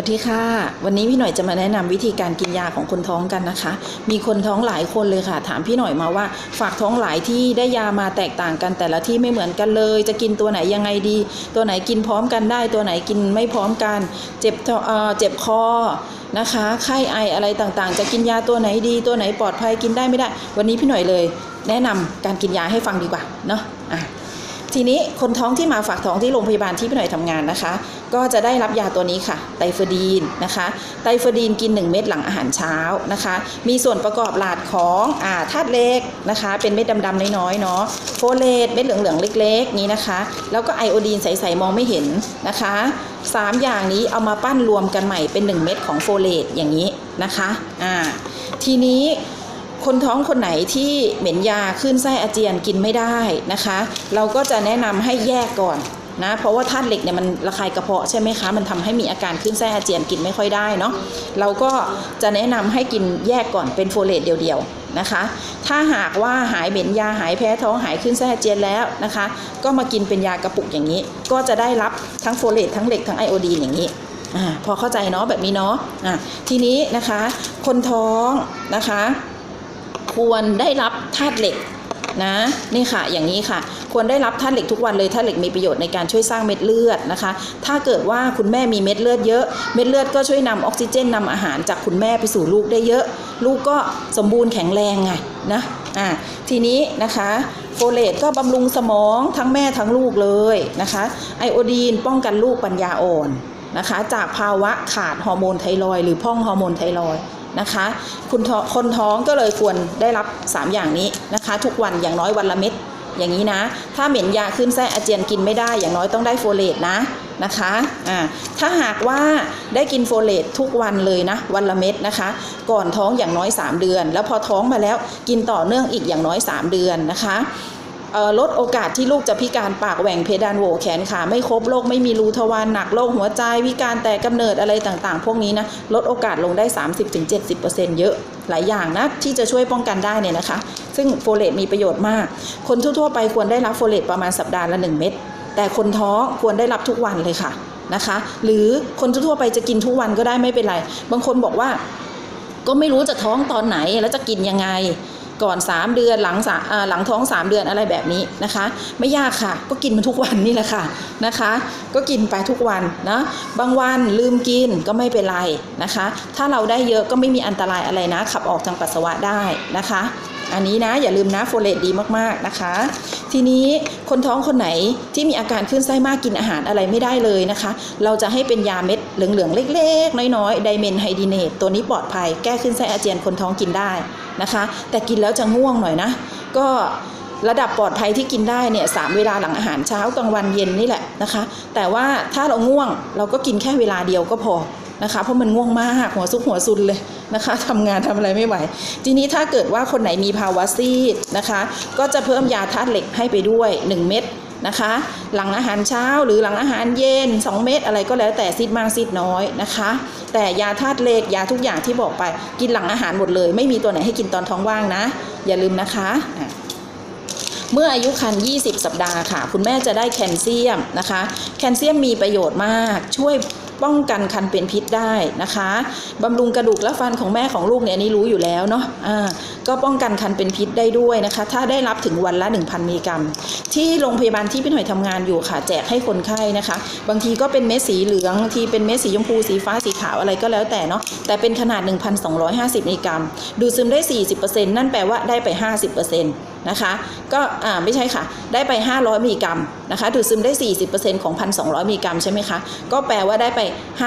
วัสดีค่ะ วันนี้พี่หน่อยจะมาแนะนำวิธีการกินยาของคนท้องกันนะคะ มีคนท้องหลายคนเลยค่ะ ถามพี่หน่อยมาว่า ฝากท้องหลายที่ได้ยามาแตกต่างกันแต่ละที่ไม่เหมือนกันเลย จะกินตัวไหนยังไงดี ตัวไหนกินพร้อมกันได้ ตัวไหนกินไม่พร้อมกัน เจ็บเอ่อเจ็บคอนะคะไข้ไออะไรต่างๆ จะกินยาตัวไหนดี ตัวไหนปลอดภัยกินได้ไม่ได้ วันนี้พี่หน่อยเลย แนะนำการกินยาให้ฟังดีกว่าเนาะอะ ทีนี้คนท้องที่มาฝากท้องที่โรงพยาบาลที่พี่หน่อยทำงานนะคะ ก็จะได้รับยาตัวนี้ค่ะ ไตเฟอร์ดีนนะคะ ไตเฟอร์ดีนกิน 1 เม็ดหลังอาหารเช้านะคะ มีส่วนประกอบหลาดของอ่าธาตุเหล็กนะคะ เป็นเม็ดดำๆน้อยๆเนาะ โฟเลตเม็ดเหลืองๆเล็ก ๆ นี้นะคะ แล้วก็ไอโอดีนใสๆมองไม่เห็นนะคะสามอย่างนี้เอามาปั้นรวมกันใหม่เป็น 1 เม็ดของโฟเลตอย่างนี้นะคะ อ่า ทีนี้ คนท้องคนไหนที่เหม็นยาขึ้นไส้อาเจียนกินไม่ได้นะคะ เราก็จะแนะนำให้แยกก่อนนะเพราะว่าธาตุเหล็กเนี่ยมันระคายกระเพาะใช่ไหมคะมันทำให้มีอาการขึ้นไส้อาเจียนกินไม่ค่อยได้เนาะเราก็จะแนะนำให้กินแยกก่อนเป็นโฟเลตเดียวๆนะคะ ถ้าหากว่าหายเหม็นยาหายแพ้ท้องหายขึ้นไส้อาเจียนแล้วนะคะ ก็มากินเป็นยากระปุกอย่างนี้ ก็จะได้รับทั้งโฟเลตทั้งเหล็กทั้งไอโอดีนอย่างนี้อาพอเข้าใจเนาะแบบนี้เนาะอะทีนี้นะคะ คนท้องนะคะ ควรได้รับธาตุเหล็กนะนี่ค่ะอย่างนี้ค่ะ ควรได้รับธาตุเหล็กทุกวันเลยธาตุเหล็กมีประโยชน์ในการช่วยสร้างเม็ดเลือดนะคะ ถ้าเกิดว่าคุณแม่มีเม็ดเลือดเยอะ เม็ดเลือดก็ช่วยนำออกซิเจนนำอาหารจากคุณแม่ไปสู่ลูกได้เยอะ ลูกก็สมบูรณ์แข็งแรงไงนะอ่าทีนี้นะคะโฟเลตก็บำรุงสมองทั้งแม่ทั้งลูกเลยนะคะไอโอดีนป้องกันลูกปัญญาอ่อนนะคะ จากภาวะขาดฮอร์โมนไทรอยหรือพ่องฮอร์โมนไทรอย นะคะ คุณท้องคนท้องก็เลยควรได้รับ 3 อย่างนี้นะคะ ทุกวันอย่างน้อยวันละเม็ดอย่างนี้นะ ถ้าเหม็นยาขึ้นไส้อาเจียนกินไม่ได้อย่างน้อยต้องได้โฟเลตนะนะคะอ่าถ้าหากว่าได้กินโฟเลตทุกวันเลยนะ วันละเม็ดนะคะ ก่อนท้องอย่างน้อย 3 เดือน แล้วพอท้องมาแล้วกินต่อเนื่องอีกอย่างน้อย 3 เดือนนะคะ ลดโอกาสที่ลูกจะพิการปากแหว่งเพดานโหวแขนขาไม่ครบโรคไม่มีรูทวารหนักโรคหัวใจวิการแต่กำเนิดอะไรต่างๆ พวกนี้นะลดโอกาสลงได้ 30-70%เยอะหลายอย่างนะที่จะช่วยป้องกันได้เนี่ยนะคะ ซึ่งโฟเลตมีประโยชน์มาก คนทั่วๆไปควรได้รับโฟเลตประมาณสัปดาห์ละ 1 เม็ดแต่คนท้องควรได้รับทุกวันเลยค่ะนะคะ หรือคนทั่วๆไปจะกินทุกวันก็ได้ไม่เป็นไร บางคนบอกว่าก็ไม่รู้จะท้องตอนไหนแล้วจะกินยังไง ก่อน 3 เดือนหลังสาอ่าหลังท้อง 3 เดือนอะไรแบบนี้นะคะ ไม่ยากค่ะ ก็กินมันทุกวันนี่แหละค่ะนะคะ ก็กินไปทุกวันนะบางวันลืมกินก็ไม่เป็นไรนะคะ ถ้าเราได้เยอะก็ไม่มีอันตรายอะไรนะ ขับออกทางปัสสาวะได้นะคะ อันนี้นะอย่าลืมนะโฟเลตดีมากๆนะคะ ทีนี้คนท้องคนไหนที่มีอาการขึ้นไส้มากกินอาหารอะไรไม่ได้เลยนะคะ เราจะให้เป็นยาเม็ดเหลืองๆเล็กๆ น้อยๆไดเมนไฮดีเนตตัวนี้ปลอดภัยแก้ขึ้นไส้อาเจียนคนท้องกินได้นะคะ แต่กินแล้วจะง่วงหน่อยนะ ก็ระดับปลอดภัยที่กินได้เนี่ยสามเวลาหลังอาหารเช้ากลางวันเย็นนี่แหละนะคะ แต่ว่าถ้าเราง่วงเราก็กินแค่เวลาเดียวก็พอ นะคะเพราะมันง่วงมากหัวซุกหัวซุนเลยนะคะทำงานทำอะไรไม่ไหว ทีนี้ถ้าเกิดว่าคนไหนมีภาวะซีดนะคะ ก็จะเพิ่มยาธาตุเหล็กให้ไปด้วย 1 เม็ดนะคะ หลังอาหารเช้าหรือหลังอาหารเย็น 2 เม็ดอะไรก็แล้วแต่ซีดมากซีดน้อยนะคะ แต่ยาธาตุเหล็กยาทุกอย่างที่บอกไป กินหลังอาหารหมดเลย ไม่มีตัวไหนให้กินตอนท้องว่างนะ อย่าลืมนะคะอะเมื่ออายุครรภ์20 สัปดาห์ค่ะ คุณแม่จะได้แคลเซียมนะคะ แคลเซียมมีประโยชน์มาก ช่วย ป้องกันคันเป็นพิษได้นะคะบำรุงกระดูกและฟันของแม่ของลูกเนี่ยนี้รู้อยู่แล้วเนาะอ่าก็ป้องกันคันเป็นพิษได้ด้วยนะคะ ถ้าได้รับถึงวันละ 1,000มิลลิกรัม ที่โรงพยาบาลที่พี่หน่อยทำงานอยู่ค่ะแจกให้คนไข้นะคะ บางทีก็เป็นเม็ดสีเหลืองบางทีเป็นเม็ดสีชมพูสีฟ้าสีขาวอะไรก็แล้วแต่เนาะแต่เป็นขนาด 1,250มิลลิกรัม ดูดซึมได้ 40%นั่นแปลว่าได้ไป 50%นะคะก็ไม่ใช่ค่ะ ได้ไป 500มิลลิกรัมนะคะดูดซึมได้ 40%ของ 1,200มิลลิกรัมใช่ไหมคะก็แปลว่าได้ไป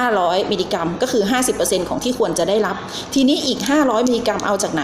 500มิลลิกรัม ก็คือ 50%ของที่ควรจะได้รับ ทีนี้อีก 500มิลลิกรัมเอาจากไหน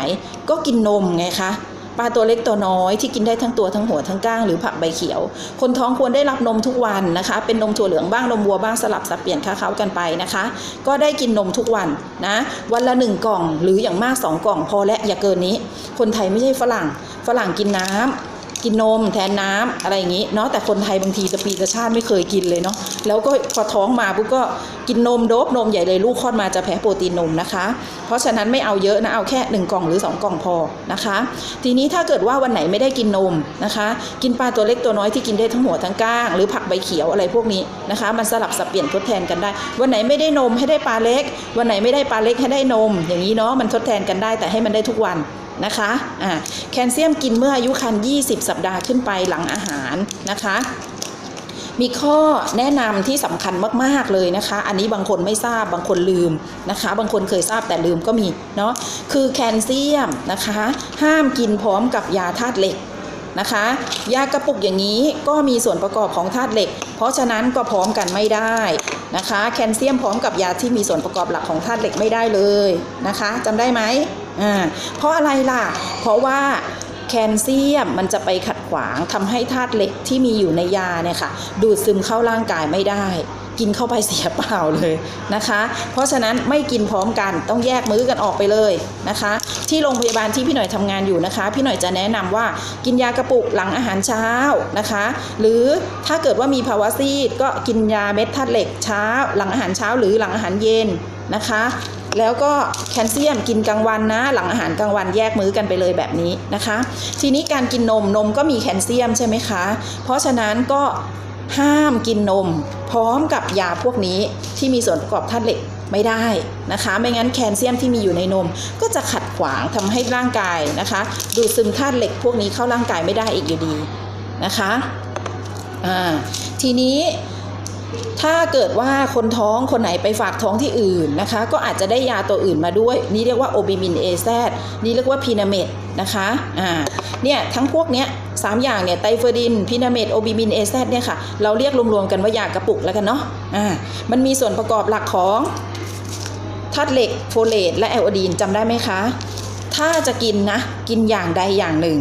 ก็กินนมไงคะ ปลาตัวเล็กตัวน้อยที่กินได้ทั้งตัวทั้งหัวทั้งก้างหรือผักใบเขียว คนท้องควรได้รับนมทุกวันนะคะ เป็นนมถั่วเหลืองบ้างนมวัวบ้างสลับสับเปลี่ยนค้าเขากันไปนะคะ ก็ได้กินนมทุกวันนะวันละหนึ่งกล่องหรืออย่างมากสองกล่องพอและอย่าเกินนี้ คนไทยไม่ใช่ฝรั่งฝรั่งกินน้ำ กินนมแทนน้ำอะไรอย่างนี้เนาะแต่คนไทยบางทีจะปีจะชาติไม่เคยกินเลยเนาะแล้วก็พอท้องมาปุ๊บก็กินนมโดบนมใหญ่เลยลูกคลอดมาจะแพ้โปรตีนนมนะคะ เพราะฉะนั้นไม่เอาเยอะนะเอาแค่ 1 กล่องหรือ 2 กล่องพอนะคะ ทีนี้ถ้าเกิดว่าวันไหนไม่ได้กินนมนะคะ กินปลาตัวเล็กตัวน้อยที่กินได้ทั้งหัวทั้งก้าง หรือผักใบเขียวอะไรพวกนี้นะคะ มันสลับสับเปลี่ยนทดแทนกันได้ วันไหนไม่ได้นมให้ได้ปลาเล็ก วันไหนไม่ได้ปลาเล็กให้ได้นม อย่างนี้เนาะมันทดแทนกันได้แต่ให้มันได้ทุกวัน นะคะอ่าแคลเซียมกินเมื่ออายุครรภ์20 สัปดาห์ขึ้นไปหลังอาหารนะคะมีข้อแนะนำที่สำคัญมาก ๆ เลยนะคะ อันนี้บางคนไม่ทราบ บางคนลืมนะคะ บางคนเคยทราบแต่ลืมก็มีเนาะ คือแคลเซียมนะคะ ห้ามกินพร้อมกับยาธาตุเหล็ก นะคะ ยากระปุกอย่างนี้ก็มีส่วนประกอบของธาตุเหล็ก เพราะฉะนั้นก็พร้อมกันไม่ได้นะคะ แคลเซียมพร้อมกับยาที่มีส่วนประกอบหลักของธาตุเหล็กไม่ได้เลยนะคะจำได้ไหมอ่าเพราะอะไรล่ะ เพราะว่าแคลเซียมมันจะไปขัดขวางทำให้ธาตุเหล็กที่มีอยู่ในยาเนี่ยค่ะดูดซึมเข้าร่างกายไม่ได้ กินเข้าไปเสียเปล่าเลยนะคะ เพราะฉะนั้นไม่กินพร้อมกันต้องแยกมื้อกันออกไปเลยนะคะ ที่โรงพยาบาลที่พี่หน่อยทำงานอยู่นะคะ พี่หน่อยจะแนะนำว่ากินยากระปุกหลังอาหารเช้านะคะ หรือถ้าเกิดว่ามีภาวะซีดก็กินยาเม็ดธาตุเหล็กเช้า หลังอาหารเช้าหรือหลังอาหารเย็นนะคะแล้วก็แคลเซียมกินกลางวันนะหลังอาหารกลางวันแยกมื้อกันไปเลยแบบนี้นะคะ ทีนี้การกินนมนมก็มีแคลเซียมใช่ไหมคะ เพราะฉะนั้นก็ ห้ามกินนม พร้อมกับยาพวกนี้ที่มีส่วนประกอบธาตุเหล็กไม่ได้นะคะ ไม่งั้นแคลเซียมที่มีอยู่ในนม ก็จะขัดขวางทำให้ร่างกายนะคะ ดูดซึมธาตุเหล็กพวกนี้เข้าร่างกายไม่ได้อีกอยู่ดีนะคะ อ่า ทีนี้ ถ้าเกิดว่าคนท้องคนไหนไปฝากท้องที่อื่นนะคะ ก็อาจจะได้ยาตัวอื่นมาด้วย นี่เรียกว่าโอบิมินเอแซนี่เรียกว่าพีนาเมดนะคะอ่าเนี่ยทั้งพวกเนี้ยสามอย่างเนี่ยไตรเฟอร์ดินพีนาเมดโอบิมินเอแซเนี่ยค่ะเราเรียกรวมๆกันว่ายากระปุกแล้วกันเนาะอ่ามันมีส่วนประกอบหลักของธาตุเหล็กโฟเลตและไอโอดีนจำได้ไหมคะ ถ้าจะกินนะ กินอย่างใดอย่างหนึ่ง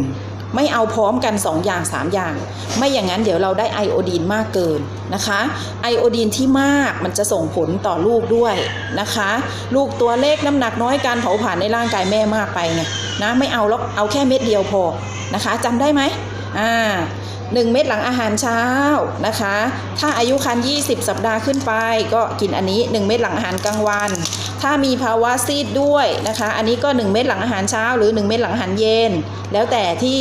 ไม่เอาพร้อมกัน 2 อย่าง 3 อย่าง ไม่อย่างนั้นเดี๋ยวเราได้ไอโอดีนมากเกินนะคะไอโอดีนที่มากมันจะส่งผลต่อลูกด้วยนะคะ ลูกตัวเล็กน้ำหนักน้อยการเผาผลาญในร่างกายแม่มากไปไงนะไม่เอาแล้วเอาแค่เม็ดเดียวพอนะคะจำได้ไหมอ่า หนึ่งเม็ดหลังอาหารเช้านะคะ ถ้าอายุครรภ์20 สัปดาห์ขึ้นไป ก็กินอันนี้ 1 เม็ดหลังอาหารกลางวัน ถ้ามีภาวะซีดด้วยนะคะ อันนี้ก็ 1 เม็ดหลังอาหารเช้า หรือ 1 เม็ดหลังอาหารเย็น แล้วแต่ที่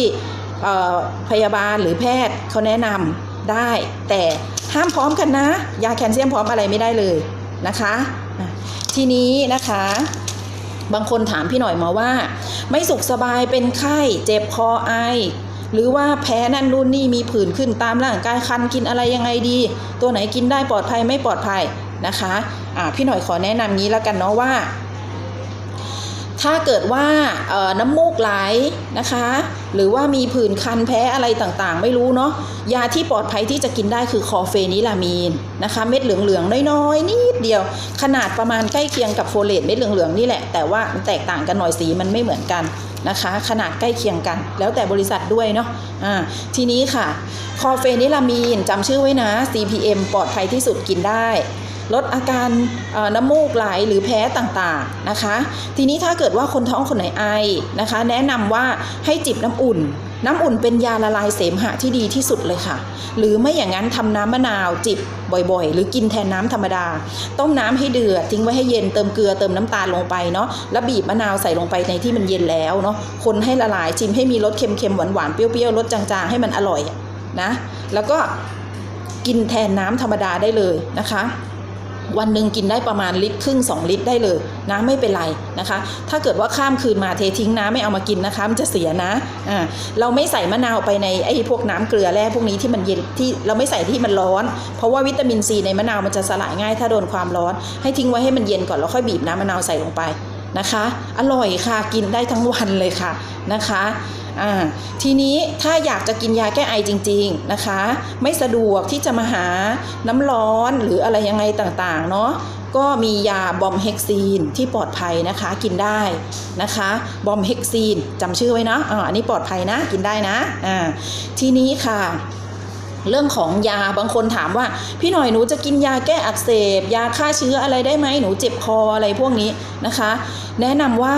พยาบาลหรือแพทย์เขาแนะนำได้ แต่ห้ามพร้อมกันนะ ยาแคลเซียมพร้อมอะไรไม่ได้เลยนะคะ ทีนี้นะคะบางคนถามพี่หน่อยมาว่า ไม่สุขสบายเป็นไข้ เจ็บคอไอ หรือว่าแพ้นั่นนู่นนี่มีผื่นขึ้นตามร่างกายคันกินอะไรยังไงดี ตัวไหนกินได้ปลอดภัยไม่ปลอดภัยนะคะอ่าพี่หน่อยขอแนะนำนี้แล้วกันเนาะว่า ถ้าเกิดว่าน้ำมูกไหลนะคะ หรือว่ามีผื่นคันแพ้อะไรต่างๆ ไม่รู้เนาะยาที่ปลอดภัยที่จะกินได้คือคอเฟนิลามีนนะคะ เม็ดเหลืองๆน้อยๆนิดเดียว ขนาดประมาณใกล้เคียงกับโฟเลตเม็ดเหลืองๆนี่แหละ แต่ว่ามันแตกต่างกันหน่อยสีมันไม่เหมือนกันนะคะ ขนาดใกล้เคียงกัน แล้วแต่บริษัทด้วยเนาะอ่าทีนี้ค่ะ คอเฟนิลามีนจำชื่อไว้นะ CPM ปลอดภัยที่สุดกินได้ ลดอาการน้ำมูกไหลหรือแพ้ต่างๆนะคะ ทีนี้ถ้าเกิดว่าคนท้องคนไหนไอนะคะ แนะนำว่าให้จิบน้ำอุ่นน้ำอุ่นเป็นยาละลายเสมหะที่ดีที่สุดเลยค่ะ หรือไม่อย่างนั้นทำน้ำมะนาวจิบบ่อยๆ หรือกินแทนน้ำธรรมดา ต้มน้ำให้เดือดทิ้งไว้ให้เย็นเติมเกลือเติมน้ำตาลลงไปเนาะแล้วบีบมะนาวใส่ลงไปในที่มันเย็นแล้วเนาะคนให้ละลายชิมให้มีรสเค็มๆหวานๆเปรี้ยวๆรสจางๆ ให้มันอร่อยนะ แล้วก็กินแทนน้ำธรรมดาได้เลยนะคะ วันหนึ่งกินได้ประมาณลิตรครึ่ง 2 ลิตรได้เลยนะไม่เป็นไรนะคะ ถ้าเกิดว่าข้ามคืนมาเททิ้งนะไม่เอามากินนะคะมันจะเสียนะอ่าเราไม่ใส่มะนาวไปในไอ้พวกน้ำเกลือแร่พวกนี้ที่มันเย็นที่เราไม่ใส่ที่มันร้อน เพราะว่าวิตามินซีในมะนาวมันจะสลายง่าย ถ้าโดนความร้อน ให้ทิ้งไว้ให้มันเย็นก่อนแล้วค่อยบีบน้ำมะนาวใส่ลงไป นะคะ อร่อยค่ะกินได้ทั้งวันเลยค่ะนะคะทีนี้ถ้าอยากจะกินยาแก้ไอจริง ๆนะคะ ไม่สะดวกที่จะมาหาน้ำร้อนหรืออะไรยังไงต่างๆเนาะก็มียาบอมเฮกซีนที่ปลอดภัยนะคะกินได้นะคะบอมเฮกซีนจำชื่อไว้นะอ่าอันนี้ปลอดภัยนะกินได้นะอ่าทีนี้ค่ะ เรื่องของยาบางคนถามว่า พี่หน่อยหนูจะกินยาแก้อักเสบ ยาฆ่าเชื้ออะไรได้ไหมหนูเจ็บคออะไรพวกนี้นะคะ แนะนำว่า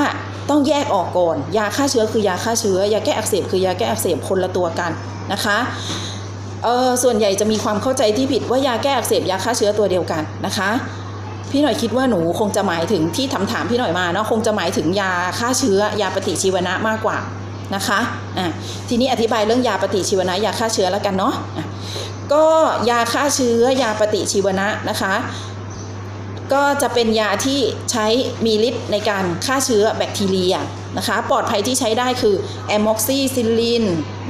ต้องแยกออกก่อน ยาฆ่าเชื้อคือยาฆ่าเชื้อยาแก้อักเสบคือยาแก้อักเสบคนละตัวกันนะคะเออส่วนใหญ่จะมีความเข้าใจที่ผิดว่ายาแก้อักเสบยาฆ่าเชื้อตัวเดียวกันนะคะพี่หน่อยคิดว่าหนูคงจะหมายถึงที่ถามถามพี่หน่อยมาเนาะคงจะหมายถึงยาฆ่าเชื้อยาปฏิชีวนะมากกว่านะคะอะทีนี้อธิบายเรื่องยาปฏิชีวนะยาฆ่าเชื้อแล้วกันเนาะะ ก็ยาฆ่าเชื้อยาปฏิชีวนะนะคะ ก็จะเป็นยาที่ใช้มีฤทธิ์ในการฆ่าเชื้อแบคทีเรียนะคะ ปลอดภัยที่ใช้ได้คือแอม o อกซิซิลิน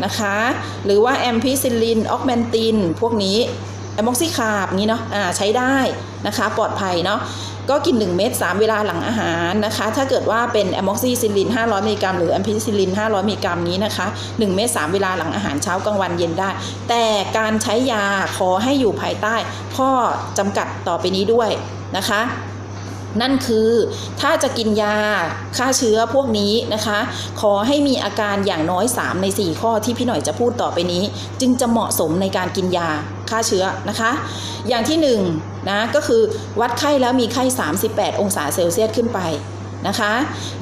นะคะ หรือว่าแอมพิซิลินออกแมนติน พวกนี้แอม o อกซิคาบนี้เนาะอ่าใช้ได้นะคะ ปลอดภัยเนาะ ก็กิน 1 เม็ด3 เวลาหลังอาหารนะคะ ถ้าเกิดว่าเป็นแอม o อกซิซิลิน 500 มิลลิกรัมหรือแอมพิซิลิน 500 มิลลิกรัมนี้นะคะ 1 เม็ด3 เวลาหลังอาหารเช้ากลางวันเย็นได้ แต่การใช้ยาขอให้อยู่ภายใต้ ข้อจำกัดต่อไปนี้ด้วยนะคะ นั่นคือถ้าจะกินยาฆ่าเชื้อพวกนี้นะคะ ขอให้มีอาการอย่างน้อย 3 ใน 4 ข้อที่พี่หน่อยจะพูดต่อไปนี้ จึงจะเหมาะสมในการกินยาฆ่าเชื้อนะคะ อย่างที่1นงนะก็คือวัดไข้แล้วมีไข้ 38 องศาเซลเซียสขึ้นไปนะคะ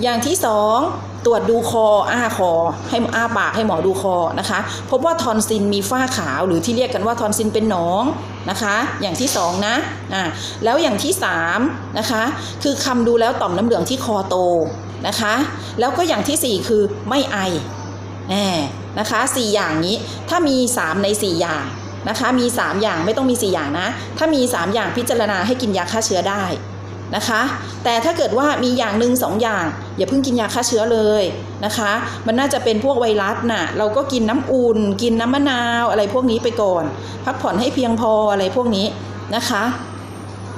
อย่างที่ 2 ตรวจดูคออ้าคอ ให้อ้าปากให้หมอดูคอนะคะ พบว่าทอนซินมีฝ้าขาวหรือที่เรียกกันว่าทอนซินเป็นหนองนะคะ อย่างที่สองนะอ่าแล้วอย่างที่สามนะคะ คือคำดูแล้วต่อมน้ำเหลืองที่คอโตนะคะ แล้วก็อย่างที่สี่คือไม่ไอแหมนะคะสี่อย่างนี้ถ้ามีสามในสี่อย่างนะคะ มี 3 อย่างไม่ต้องมี 4 อย่างนะ ถ้ามี 3 อย่างพิจารณาให้กินยาฆ่าเชื้อได้ นะคะ แต่ถ้าเกิดว่ามีอย่างหนึ่งสองอย่าง อย่าเพิ่งกินยาฆ่าเชื้อเลยนะคะ มันน่าจะเป็นพวกไวรัสน่ะ เราก็กินน้ำอุ่น กินน้ำมะนาวอะไรพวกนี้ไปก่อน พักผ่อนให้เพียงพออะไรพวกนี้นะคะ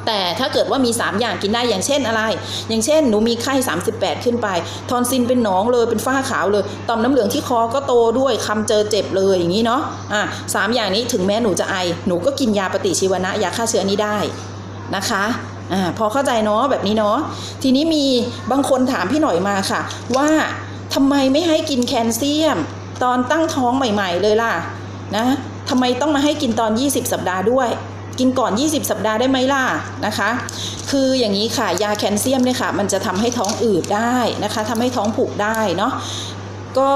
แต่ถ้าเกิดว่ามี 3 อย่างกินได้อย่างเช่นอะไร อย่างเช่นหนูมีไข้ 38 ขึ้นไป ทอนซินเป็นหนองเลยเป็นฝ้าขาวเลยต่อมน้ำเหลืองที่คอก็โตด้วยคำเจอเจ็บเลยอย่างนี้เนาะอะสามอย่างนี้ถึงแม้หนูจะไอหนูก็กินยาปฏิชีวนะยาฆ่าเชื้อนี้ได้นะคะ อ่าพอเข้าใจเนาะแบบนี้เนาะทีนี้มีบางคนถามพี่หน่อยมาค่ะ ว่าทำไมไม่ให้กินแคลเซียม ตอนตั้งท้องใหม่ ๆ เลยล่ะนะทำไมต้องมาให้กินตอน 20 สัปดาห์ด้วย กินก่อน 20 สัปดาห์ได้ไหมล่ะนะคะ คืออย่างนี้ค่ะยาแคลเซียมเนี่ยค่ะ มันจะทำให้ท้องอืดได้นะคะทำให้ท้องผูกได้เนาะ ก็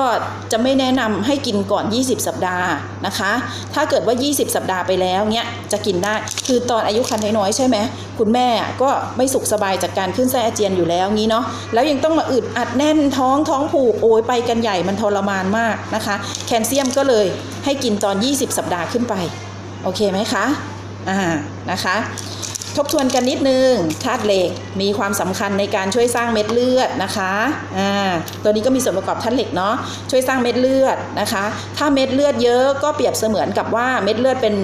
จะไม่แนะนำให้กินก่อน 20 สัปดาห์นะคะ ถ้าเกิดว่า 20 สัปดาห์ไปแล้วเนี้ยจะกินได้ คือตอนอายุครรภ์น้อยๆใช่ไหมคุณแม่ก็ไม่สุขสบายจากการขึ้นไส้อาเจียนอยู่แล้วงี้เนาะ แล้วยังต้องมาอึดอัดแน่นท้องท้องผูกโอยไปกันใหญ่มันทรมานมากนะคะ แคลเซียมก็เลยให้กินตอน 20 สัปดาห์ขึ้นไป โอเคไหมคะ อ่า นะคะ ทบทวนกันนิดนึงธาตุเหล็กมีความสำคัญในการช่วยสร้างเม็ดเลือดนะคะอ่าตัวนี้ก็มีส่วนประกอบธาตุเหล็กเนาะช่วยสร้างเม็ดเลือดนะคะ ถ้าเม็ดเลือดเยอะก็เปรียบเสมือนกับว่าเม็ดเลือดเป็น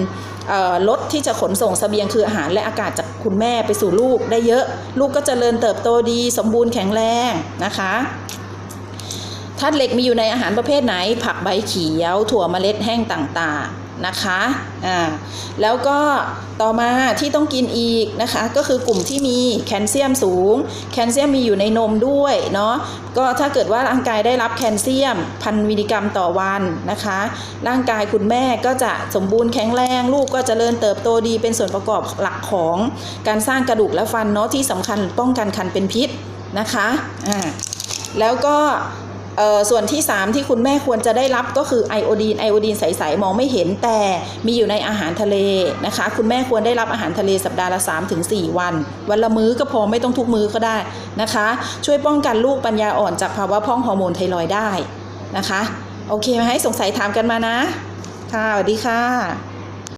รถที่จะขนส่งเสบียงคืออาหารและอากาศจากคุณแม่ไปสู่ลูกได้เยอะ ลูกก็จเจริญเติบโตดี สมบูรณ์แข็งแรงนะคะธาตุเหล็กมีอยู่ในอาหารประเภทไหน ผักใบเขียว ถั่วเมล็ดแห้งต่างๆ นะคะอ่าแล้วก็ต่อมาที่ต้องกินอีกนะคะก็คือกลุ่มที่มีแคลเซียมสูง แคลเซียมมีอยู่ในนมด้วยเนาะก็ถ้าเกิดว่าร่างกายได้รับแคลเซียมพันมิลลิกรัมต่อวันนะคะ ร่างกายคุณแม่ก็จะสมบูรณ์แข็งแรง ลูกก็จเจริญเติบโตดีเป็นส่วนประกอบหลักของการสร้างกระดูกและฟันเนาะที่สำคัญป้องกันคันเป็นพิษนะคะอ่าแล้วก็ ส่วนที่ 3 ที่คุณแม่ควรจะได้รับก็คือไอโอดีนไอโอดีนใสๆมองไม่เห็นแต่มีอยู่ในอาหารทะเลนะคะ คุณแม่ควรได้รับอาหารทะเลสัปดาห์ละ 3-4 วัน วันละมื้อก็พอไม่ต้องทุกมื้อก็ได้นะคะ ช่วยป้องกันลูกปัญญาอ่อนจากภาวะพร่องฮอร์โมนไทรอยได้นะคะ โอเคไหมให้สงสัยถามกันมานะ ค่ะสวัสดีค่ะ